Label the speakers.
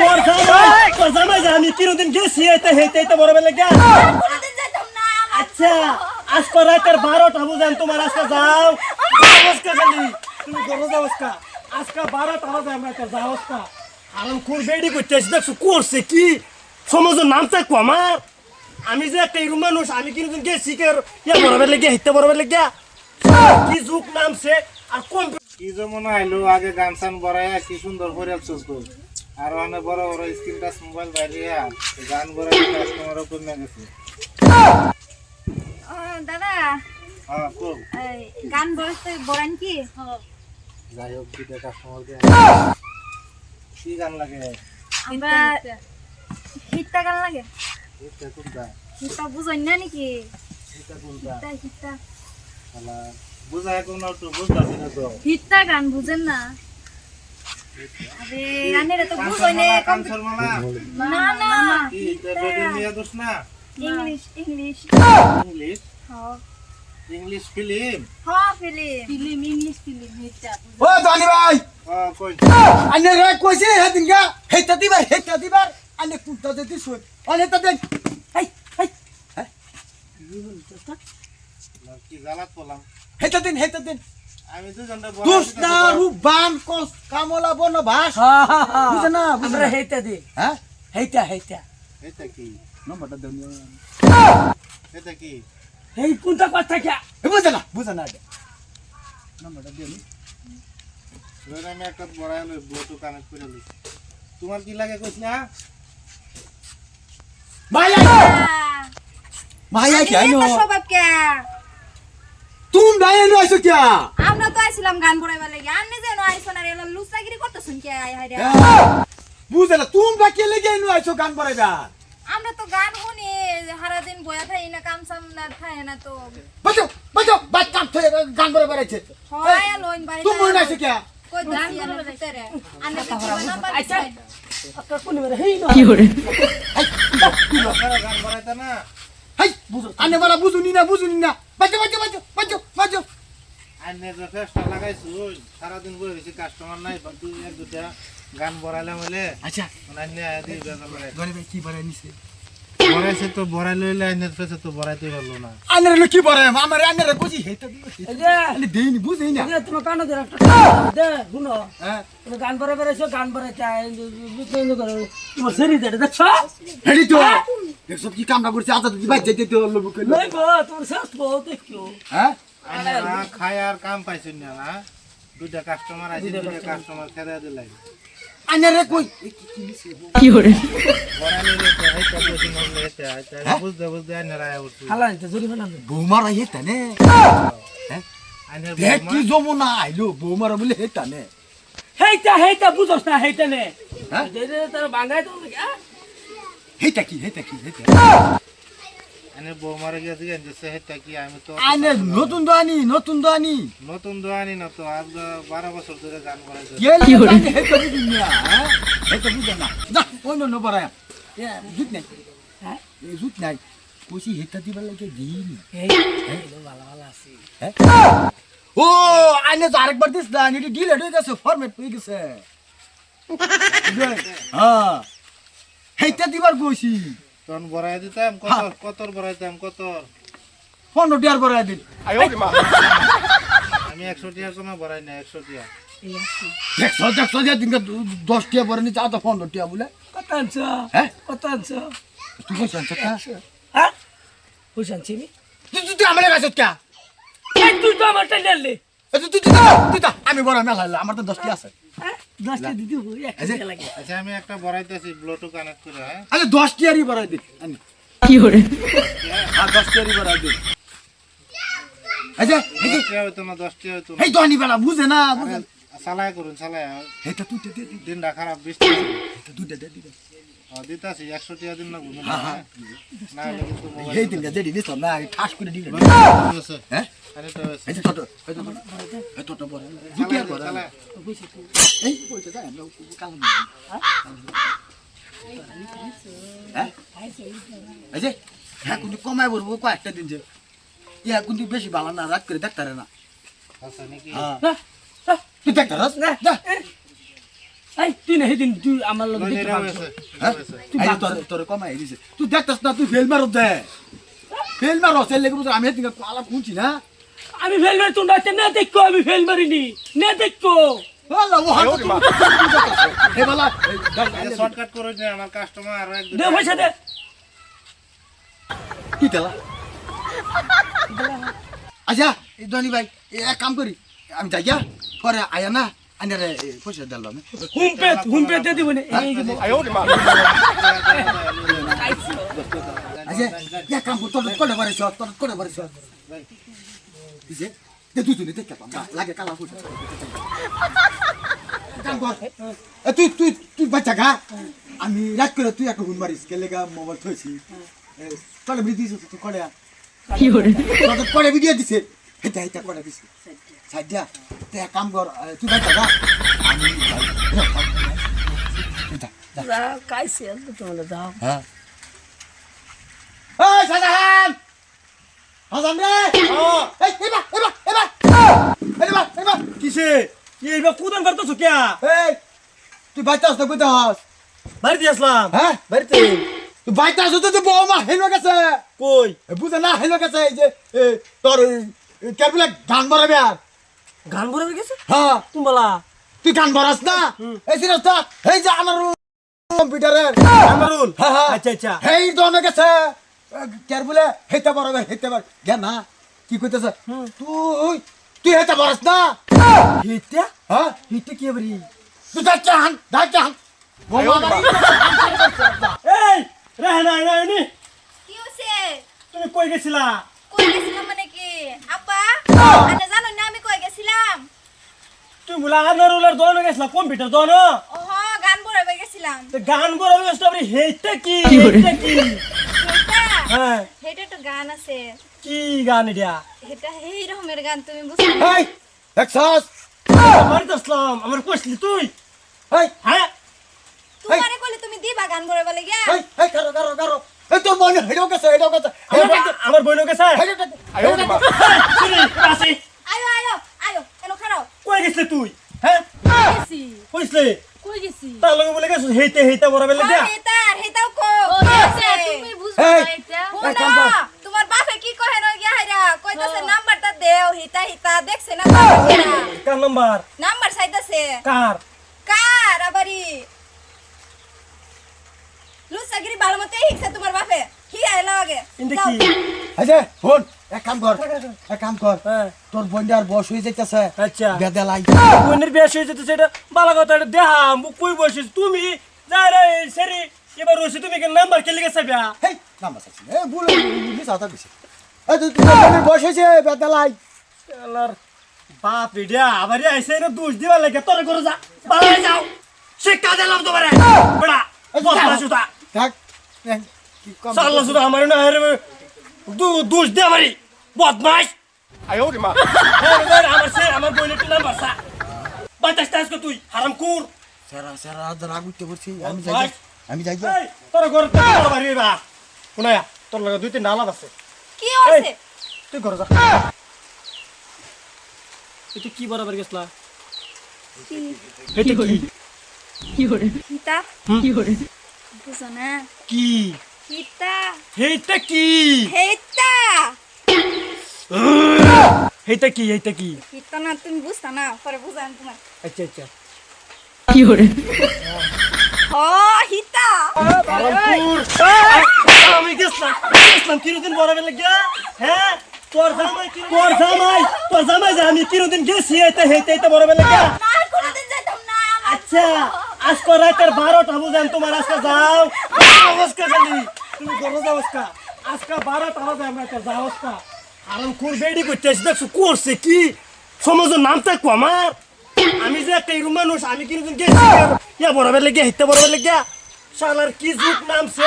Speaker 1: তোর জামাই তোর জামাই যে আমি কিরোদিন গেছি এইতে হেইতে এইতে বড় বেলা
Speaker 2: আমার
Speaker 1: আচ্ছা আজকে রাতের বারোটা বুঝেন তোমার আজকে যাও আজকে খালি তুমি গরো যাও আজকে বারোটা বাজে আমরা একটা যাও আজকে আরাম বেডি করতেছি দেখছ করছে যে একটা ইরু মানুষ আমি কিন্তু গেছি কে ইয়া বড় বেলা গিয়া হিতে বড় বেলা গিয়া কি যুগ নামছে আর কোন
Speaker 3: কি যেমন আইলো আগে গান সান বড়াই কি সুন্দর করে আর অনেক বড় বড় স্ক্রিন টাচ মোবাইল বাইরে গান বড়াই কাস্টমারও কমে গেছে।
Speaker 2: দাদা।
Speaker 3: হ্যাঁ
Speaker 2: এই, গান বলতে বলেন কি?
Speaker 3: যাই হোক দুইটা কাস্টমার কি গান লাগে?
Speaker 2: আমরা হিটটা গান লাগে?
Speaker 3: কোনটা?
Speaker 2: হিটটা না নাকি?
Speaker 3: এটা কোনটা?
Speaker 2: হিটটা হিটটা।
Speaker 3: বুঝায় কোন না তো।
Speaker 2: হিটটা গান বুঝেন না। English English.
Speaker 3: ইংলিশ?
Speaker 2: হ্যাঁ।
Speaker 3: English film?
Speaker 2: হ্যাঁ ফিলিম। ফিলিম ইংলিশ ফিলিম হিটটা
Speaker 4: ও জানি ভাই।
Speaker 3: হ্যাঁ কই?
Speaker 4: আনে রে কইছে হেদিন গা হেতা দিবার হেতা দিবার। আনে কুত্তা দিতে শুই আনে তা হাই হাই।
Speaker 3: কি জ্বালাত পড়লাম
Speaker 4: হেতা দিন হেতা দিন। না রূপবান কোস কামলা বন ভাস। বুঝে না
Speaker 5: আমরা হেইটা দি
Speaker 4: হ্যাঁ?
Speaker 5: হেইটা হেইটা।
Speaker 3: এটা কি?
Speaker 4: নম্বরটা দেন
Speaker 3: এটা কি?
Speaker 5: এই কোনটা কথা কে
Speaker 4: বুঝে না বুঝে না নম্বরটা দেন
Speaker 3: ধরে আমি একটা বড়াই হলো ব্লুটুথ কানেক্ট করে লই। তোমার কি লাগে কইছ না?
Speaker 4: ভাই ভাই আই কেন?
Speaker 2: স্বভাব কে
Speaker 4: তুম ভাই এনো আইছো কে
Speaker 2: আমরা তো আইছিলাম গান পড়াইবার লাগি। আপনি যেন আইসন আর এলা লুচাগিরি করতেছেন কে আই হাই রে
Speaker 4: বুঝে না তুম বা কে লেগে এনো আইছো গান পড়াইবা
Speaker 2: আমরা তো গান শুনি সারা দিন বয়া থাই না কাম সাম না থাকে না তো।
Speaker 4: বাজো বাজো বাজ কাম থেকে গান পড়াইবা রাইছে
Speaker 2: হয় লইন বাড়ি
Speaker 4: তুম মনে আইছো কে
Speaker 2: কই গান করবে ভিতরে। আনে তো নাম্বার
Speaker 5: আচ্ছা আপনার কোন মেরে হেই না।
Speaker 3: গান বড়াইতা না
Speaker 4: হাই বুঝো আনে বলা বুঝুনি না বুঝুনি না। বাজো বাজো বাজো বাজো বাজো
Speaker 3: আইনে যে ফেস্টা লাগাইছো সারাদিন বই হয়েছে কাস্টমার নাই দুই এক দুটা গান বড়াইলাম হলে
Speaker 4: আচ্ছা।
Speaker 3: আইনে দিয়ে বেজাল
Speaker 4: গরে ভাই কি বড়াই নিছে?
Speaker 3: বড়াইছে তো বড়াই লইলে আইনের ফেসে তো বড়াইতে পারল না।
Speaker 4: আনে রে কি বড়াই? আমার আনে রে বুঝি হেতা আনে দেইনি বুঝি না
Speaker 5: তোমার কানে একটা দে শুনো।
Speaker 4: হ্যাঁ।
Speaker 5: তুমি গান পরে বেরেছো গান পরে চাই বুঝতে করো তোমার শরীর দেড় দেখছ?
Speaker 4: হেডি তো। দেখছ কি কামটা করছে? আচ্ছা যেতে তো লোক।
Speaker 5: গো তোমার শেষ
Speaker 4: হ্যাঁ?
Speaker 3: না খায় আর কাম পাইছেন না না দুইটা কাস্টমার আছে দুইটা কাস্টমার খেদা দিলাই
Speaker 4: আনে রে কই?
Speaker 3: বড়াই লইলে তো হাইটা বেশি নলে হেতে হাইটা বুঝতে বুঝতে আইনের আয় উঠছে।
Speaker 5: হালা নিতে জরিমানা দেব
Speaker 4: বৌমারা হেতা নে
Speaker 3: আইনের
Speaker 4: দেখ কি যমুনা আইলো বৌমারা বলে হেতা নে
Speaker 5: হেইটা হেইটা বুঝছ না হেইটা নে।
Speaker 4: হ্যাঁ?
Speaker 5: দে দে তোর বাঙ্গাই তো
Speaker 4: হেতা কি হেতা কি হেতা
Speaker 3: আইনে বৌমারে গিয়ে জিজ্ঞেস দিচ্ছে হেটা কি আমি তো
Speaker 4: আনে নতুন দোয়ানি নতুন দোয়ানি
Speaker 3: নতুন দোয়ানি না তো আজ বারো বছর ধরে গান করাইছে
Speaker 4: কি হরে হেতা বুঝি না হেতা বুঝে না যা অন্য ন বড়াই এ জুত নাই। হ্যাঁ এ জুত নাই। কইছি হেতা দিবার লাগে দিন
Speaker 5: এই ভালো ভালো আছে।
Speaker 4: ও আনে তো আরেকবার দিস না এটি ডিলেট হয়ে গেছে ফরম্যাট হয়ে গেছে। হ্যাঁ হেইটা দিবার কইছি
Speaker 3: তখন বড়াই দিতাম কত কতর বড়াইতাম কতর?
Speaker 4: পনেরো টিয়ার করে দিন
Speaker 3: আমি একশো টিয়া কোনো বড়াই না একশো টিয়া।
Speaker 4: দেখছ দেখছ যে দিনকে দশ টিয়া পরে নিচে আধা পনেরো টিয়া বলে?
Speaker 5: কত আনছো?
Speaker 4: হ্যাঁ?
Speaker 5: কত আনছো?
Speaker 4: তুই কইছ কা?
Speaker 5: হ্যাঁ? বুঝ আনছি আমি?
Speaker 4: তুই তুই আমার কাছে কা?
Speaker 5: তুই তো আমার টাইলে
Speaker 4: তুই তুই তুই আমি বড় মেলা আমার তো দশ টিয়া আছে।
Speaker 5: হ্যাঁ? দশটা দিদি এক
Speaker 4: এই
Speaker 5: লাগে।
Speaker 3: আচ্ছা আমি একটা বড়াইতেছি ব্লুটুথ কানেক্ট করে হ্যাঁ?
Speaker 4: আরে দশ টিয়ারই বড়াই দিন আমি হ্যাঁ দশ টিয়ারি বড়াই দিন আচ্ছা এই যে
Speaker 3: দশ টিয়া হইতো না দশ টিয়া হইতো না।
Speaker 4: এই তো বেলা বুঝে না বুঝে
Speaker 3: করুন চালাই
Speaker 4: এটা তুই দে দে দে।
Speaker 3: খারাপ বৃষ্টি।
Speaker 4: এটা তুই দে দে দে।
Speaker 3: দিতাছি একশো টিয়া দিন না না হ্যাঁ? না হলে কিন্তু মোবাইল
Speaker 4: এই দিন যেটি নিছ না ঠাস করে
Speaker 3: হয়েছে।
Speaker 4: হ্যাঁ?
Speaker 3: কানেক্ট হয়েছে।
Speaker 4: এই যে ছোট এই তো তো বড় দুটি আর বড়। এই কইতে যায় আমরা কাল হ্যাঁ? এই যে হ্যাঁ কিন্তু কমাই বলব কয়েকটা দিন যে। ইয়া কিন্তু বেশি ভালো না রাত করে দেখতারে না।
Speaker 3: আচ্ছা নাকি?
Speaker 4: হ্যাঁ।
Speaker 5: হ্যাঁ হ্যাঁ
Speaker 4: তুই দেখতারস না? যা।
Speaker 5: এই তুই না সেদিন তুই আমার লোক দেখতে পাচ্ছ
Speaker 3: আছে, এটাও আছে।
Speaker 4: এই যে তোর তোর কমাই দিছে। তুই দেখতাস না তুই ফেল মারো দে। ফেল মারো লেগে আমি না।
Speaker 5: ফেল মারি তোমরা না দেখো আমি ফেল মারিনি না দেখো।
Speaker 4: আল্লাহ ও হাত হে বালা। এই, দেখ,
Speaker 3: আরে শর্টকাট করে নে আমার কাস্টমার আরও এক
Speaker 5: দে পয়সা দে।
Speaker 4: কি তেলা? আচ্ছা এই ধনী ভাই এ এক কাম করি আমি যাই পরে আয়া না। এ, পয়সা দিলাম
Speaker 5: হুম পে হুম পে দিয়ে দিব না এই যে
Speaker 4: আচ্ছা এক কাম কর তোর করে পারিস তোর করে পারিস দিছে দে তুই তুই দেখতে পাম লাগে কালা ফুট কাম কর এ, তুই তুই তুই বাচ্চা খা আমি রাত করে তুই একটা হুন মারিস কে লেগা মোবাইল থইছি তোর বিদি দিছিস তুই করে কি ভিডিও দিছে হেটা হেটা করে দিছে এক কাম কর তুই খা আমি যাই। যা, যা।
Speaker 5: কাইছে তোমরা দাও
Speaker 4: হ্যাঁ। এই শাহজাহান! হাসান রে! এই এবার এবার এবার! এবার এবার!
Speaker 1: কিসে? এইবার কুদান পারতো কিয়া?
Speaker 4: এই তুই বাইতে আসতে কইতে হাস?
Speaker 1: বাড়িতে আসলাম।
Speaker 4: হ্যাঁ?
Speaker 1: বাড়িতে?
Speaker 4: তুই বাইতে আসতে তো বৌমা হেলো গেছে।
Speaker 1: কই?
Speaker 4: বুঝে না হেলো গেছে এই যে তোর কে বলে গান ভরাবে আর।
Speaker 1: গান ভরে গেছে?
Speaker 4: হ্যাঁ।
Speaker 1: তুমবালা
Speaker 4: তুই গান ভরাস না? এই সিরিয়াসটা এই যে আমার কম্পিউটারের
Speaker 1: আমারুল
Speaker 4: হ্যাঁ হ্যাঁ।
Speaker 1: আচ্ছা আচ্ছা।
Speaker 4: হেই দমে গেছে কে বলে হেতে পারবে হেতে পার। গে না কি কইতেছে? তুই তুই হেতে পারস না?
Speaker 1: হিটা
Speaker 4: হ্যাঁ।
Speaker 1: হিটা কি বলি
Speaker 4: তুই ডাকে হান ডাকে হান।
Speaker 1: এই রেহানা রেহানি।
Speaker 2: কি হইছে?
Speaker 1: তুমি কই গেছিলা?
Speaker 2: কই গেছিলাম মানে কি? আপা আনে জানো না আমি কই গেছিলাম
Speaker 1: তুমি বলে আমারুলের দোনো গেছিলা কম্পিউটার দোনো।
Speaker 2: ওহ গান বরাইবে গেছিলাম।
Speaker 1: তো গান ভরে গেছে কি? হ্যাঁ।
Speaker 2: সেটা তো গান আছে।
Speaker 1: কি গান এটা?
Speaker 2: এটা এই রকমের গান তুমি বুঝছ
Speaker 4: হেই দেখছস?
Speaker 1: আমার কইছিলি তুই?
Speaker 4: হেই
Speaker 1: হ্যাঁ?
Speaker 2: তোমারে কইলে তুমি দিবা গান বরাইবে লাগিয়া?
Speaker 4: হেই হেই কারও কারও কারও। এই তোর মনে গেছে
Speaker 1: আমার আসি।
Speaker 2: আয়ো আয়ো।
Speaker 1: কই গেছিলি তুই হ্যাঁ?
Speaker 2: গেছি?
Speaker 1: কইছিলি?
Speaker 2: কই গেছি?
Speaker 1: তার লগে বলে গেছিস হেইতে হেইতে বড় বেলে দিয়া।
Speaker 2: হেতার হেতাও কো? তুমি বুঝছ
Speaker 4: এই,
Speaker 2: না এটা
Speaker 4: এই, কাম কর।
Speaker 2: তোমার বাপে কি কহে না গিয়া হাইরা? কইতাছে নাম্বারটা দেও হিতা হিতা দেখছে না? বাবা
Speaker 1: কার নাম্বার?
Speaker 2: নাম্বার চাইতাছে।
Speaker 1: কার?
Speaker 2: কার আবারই লুসাগিরি ভালো মতো হিকছে তোমার বাপে। কি আইলা আগে
Speaker 1: ইন্দে
Speaker 2: যাও।
Speaker 1: কি?
Speaker 4: আচ্ছা ফোন। এক কাম কর এক কাম কর।
Speaker 1: হ্যাঁ।
Speaker 4: তোর বন্ডার বস হয়ে যাইতেছে।
Speaker 1: আচ্ছা।
Speaker 4: বেদালাই
Speaker 1: বোনের বিয়ে হয়ে যেতে সেটা ভালো কথা এটা দেহা কই বসিস তুমি? যা রে সেরি। এবার রয়েছে তুমি কি নাম্বার কে লিখে চাইবা
Speaker 4: হেই নাম্বার আছে এ ভুল মিস আতা দিছে। এই তুই বন্ডার বস হয়েছে বেদালাই
Speaker 1: আল্লাহর বাপ রে আবার আইসে না দোষ দিবা লাগে। তোর করে যা বাড়াই যাও। শিক্ষা দিলাম তোমারে বড়া বসলা সুতা।
Speaker 4: থাক। কি কম
Speaker 1: সাল্লা সুতা আমার না দু দোষ দে আমারি। বদমাশ আয়ো রে মা। আমার সে আমার বইনের নাম্বার সা বাতাস টাস কো তুই হারাম কুর।
Speaker 4: সারা সারা আজ রাগ উঠতে বলছি। আমি। যাই আমি যাই।
Speaker 1: তোর ঘর থেকে বড় বাড়ি বা কোনায়া তোর লগে দুই তিন নালাদ আছে।
Speaker 2: কি হইছে?
Speaker 1: তুই ঘরে যা। এটা কি বরাবর গেছলা? এটা কি?
Speaker 2: হিতা বুঝো না।
Speaker 1: কি?
Speaker 2: হিতা।
Speaker 1: হেইটা কি?
Speaker 2: হেতা।
Speaker 1: হেইটা কি হেইটা কি?
Speaker 2: হিতা না তুমি বুঝতা না পরে বুঝান তোমার
Speaker 1: আচ্ছা আচ্ছা।
Speaker 2: ও হিতা।
Speaker 1: আমি গেছলাম গেছলাম কিরোদিন বরাবর লাগিয়া হ্যাঁ? তোর জামাই তোর জামাই তোর জামাই যে আমি কিরোদিন গেছি এইটা হেইটা এইটা বরাবর লাগিয়া।
Speaker 2: না আর কোনোদিন যাইতাম না
Speaker 1: আচ্ছা। আজকে রাতের বারোটা বুঝেন, তোমার আজকে যাও। আজকে খালি। তুমি করো যাও আজকে। আজকে বারোটা বাজে, আমরা একটা যাও আজকে। আরাম খুব বেডি করতে আসি দেখছ, করছে কি? সমাজ নাম থাকব আমার। আমি যে একটা ইরু মানুষ, আমি কিন্তু গেছি? ইয়া বরাবর লেগে হিতে বরাবর লেগে। শালার কি যুগ নামছে?